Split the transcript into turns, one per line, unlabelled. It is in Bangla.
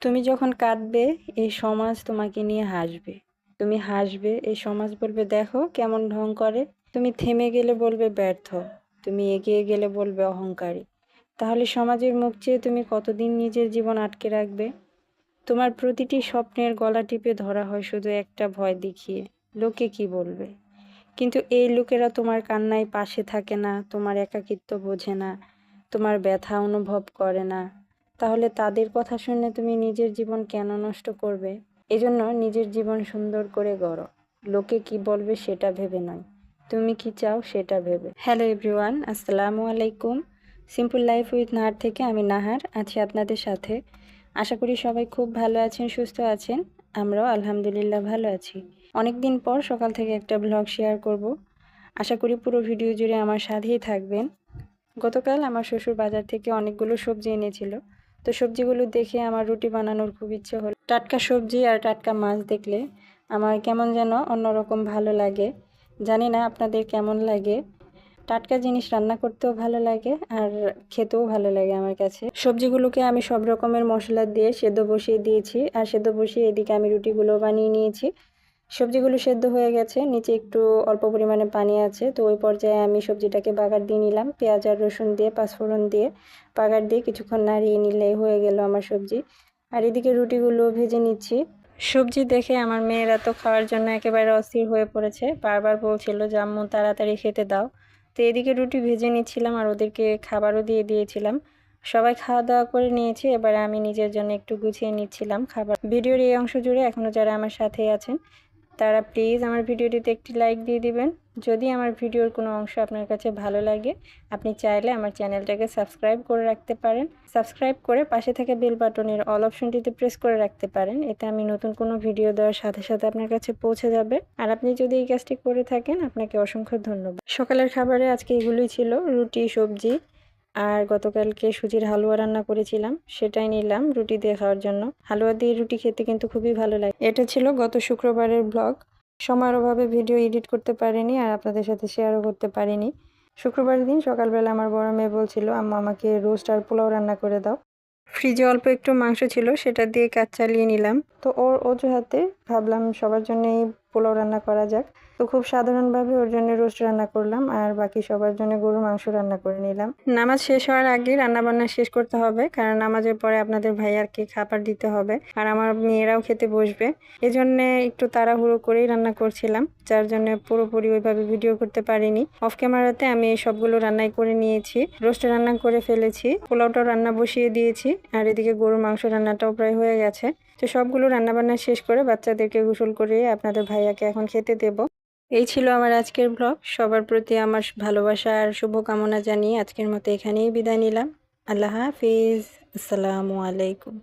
তুমি যখন কাঁদবে, এই সমাজ তোমাকে নিয়ে হাসবে। তুমি হাসবে, এই সমাজ বলবে, দেখো কেমন ঢং করে। তুমি থেমে গেলে বলবে, ব্যর্থ। তুমি এগিয়ে গেলে বলবে, অহংকারী। তাহলে সমাজের মুখ চেয়ে তুমি কতদিন নিজের জীবন আটকে রাখবে? তোমার প্রতিটি স্বপ্নের গলা টিপে ধরা হয় শুধু একটা ভয় দেখিয়ে। লোকে কি বলবে? কিন্তু এই লোকেরা তোমার কান্নায় পাশে থাকে না, তোমার একাকিত্ব বোঝে না, তোমার ব্যথা অনুভব করে না। তাহলে তাদের কথা শুনে তুমি নিজের জীবন কেন নষ্ট করবে? এজন্য নিজের জীবন সুন্দর করে গড়ো। লোকে কি বলবে সেটা ভেবে নয়। তুমি কি চাও সেটা ভেবে। হ্যালো এভরিওয়ান, আসসালামু আলাইকুম। সিম্পল লাইফ উইথ নাহার থেকে আমি নাহার, আছি আপনাদের সাথে। আশা করি সবাই খুব ভালো আছেন, সুস্থ আছেন। আমরাও আলহামদুলিল্লাহ ভালো আছি। অনেক দিন পর সকাল থেকে একটা ব্লগ শেয়ার করব। আশা করি পুরো ভিডিও জুড়ে আমার সাথেই থাকবেন। গতকাল আমার শ্বশুর বাজার থেকে অনেকগুলো সবজি এনেছিল। তো সবজিগুলো দেখে আমার রুটি বানানোর খুব ইচ্ছে হলো। টাটকা সবজি আর টাটকা মাছ দেখলে আমার কেমন যেন অন্যরকম ভালো লাগে। জানি না আপনাদের কেমন লাগে। টাটকা জিনিস রান্না করতেও ভালো লাগে আর খেতেও ভালো লাগে আমার কাছে। সবজিগুলোকে আমি সব রকমের মশলা দিয়ে সেদ্ধ বসিয়ে দিয়েছি। আর সেদ্ধ বসিয়ে এদিকে আমি রুটিগুলো বানিয়ে নিয়েছি। সবজিগুলো সেদ্ধ হয়ে গেছে, নিচে একটু অল্প পরিমাণে পানি আছে, তো ওই পর্যায়ে আমি সবজিটাকে বাগার দিয়ে নিলাম, পেঁয়াজ আর রসুন দিয়ে, পাঁচফোড়ন দিয়ে বাগার দিয়ে কিছুক্ষণ নাড়িয়ে নিলে হয়ে গেল আমার সবজি। আর এদিকে রুটিগুলো ভেজে নিচ্ছি। সবজি দেখে আমার মেয়েরা তো খাওয়ার জন্য একেবারে অস্থির হয়ে পড়েছে, বারবার বলছিল যে, আম্মু, তাড়াতাড়ি খেতে দাও। তো এদিকে রুটি ভেজে নিচ্ছিলাম আর ওদেরকে খাবারও দিয়ে দিয়েছিলাম। সবাই খাওয়া দাওয়া করে নিয়েছি, এবারে আমি নিজের জন্য একটু গুছিয়ে নিচ্ছিলাম খাবার। ভিডিওর এই অংশ জুড়ে এখনও যারা আমার সাথে আছেন তারা প্লিজ আমার ভিডিওটিতে একটি লাইক দিয়ে দিবেন। যদি আমার ভিডিওর কোনো অংশ আপনার কাছে ভালো লাগে, আপনি চাইলে আমার চ্যানেলটাকে সাবস্ক্রাইব করে রাখতে পারেন। সাবস্ক্রাইব করে পাশে থেকে বেল বাটনের অল অপশনটিতে প্রেস করে রাখতে পারেন। এতে আমি নতুন কোনো ভিডিও দেওয়ার সাথে সাথে আপনার কাছে পৌঁছে যাবে। আর আপনি যদি এই কাজটি করে থাকেন, আপনাকে অসংখ্য ধন্যবাদ। সকালের খাবারে আজকে এগুলোই ছিল। রুটি, সবজি আর গতকালকে সুজির হালুয়া রান্না করেছিলাম, সেটাই নিলাম রুটি দিয়ে খাওয়ার জন্য। হালুয়া দিয়ে রুটি খেতে কিন্তু খুবই ভালো লাগে। এটা ছিল গত শুক্রবারের ব্লগ। সময়ের অভাবে ভিডিও এডিট করতে পারিনি আর আপনাদের সাথে শেয়ারও করতে পারিনি। শুক্রবারের দিন সকালবেলা আমার বড় মেয়ে বলছিল, আম্মা, আমাকে রোস্ট আর পোলাও রান্না করে দাও। ফ্রিজে অল্প একটু মাংস ছিল, সেটা দিয়ে কাজ চালিয়ে নিলাম। তো ওর অজুহাতে ভাবলাম সবার জন্যই পোলাও রান্না করা যাক। তো খুব সাধারণভাবে ওর জন্য রোস্ট রান্না করলাম আর বাকি সবার জন্য গরুর মাংস রান্না করে নিলাম। নামাজ শেষ হওয়ার আগে রান্না বান্না শেষ করতে হবে, কারণ নামাজের পরে আপনাদের ভাইয়ারকে খাবার দিতে হবে আর আমার মেয়েরাও খেতে বসবে। এজন্য একটু তাড়াহুড়ো করেই রান্না করছিলাম, যার জন্য পুরোপুরি ওইভাবে ভিডিও করতে পারিনি। অফ ক্যামেরাতে আমি এই সবগুলো রান্নাই করে নিয়েছি, রোস্ট রান্না করে ফেলেছি, পোলাওটাও রান্না বসিয়ে দিয়েছি, আর এদিকে গরুর মাংস রান্নাটাও প্রায় হয়ে গেছে। তো সবগুলো রান্নাবান্না শেষ করে বাচ্চাদেরকে গোসল করে আপনাদের ভাইয়াকে এখন খেতে দেব। এই ছিল আমার আজকের ব্লগ। সবার প্রতি আমার ভালোবাসা আর শুভকামনা জানিয়ে আজকের মতো এখানেই বিদায় নিলাম। আল্লাহ হাফিজ। আসসালামু আলাইকুম।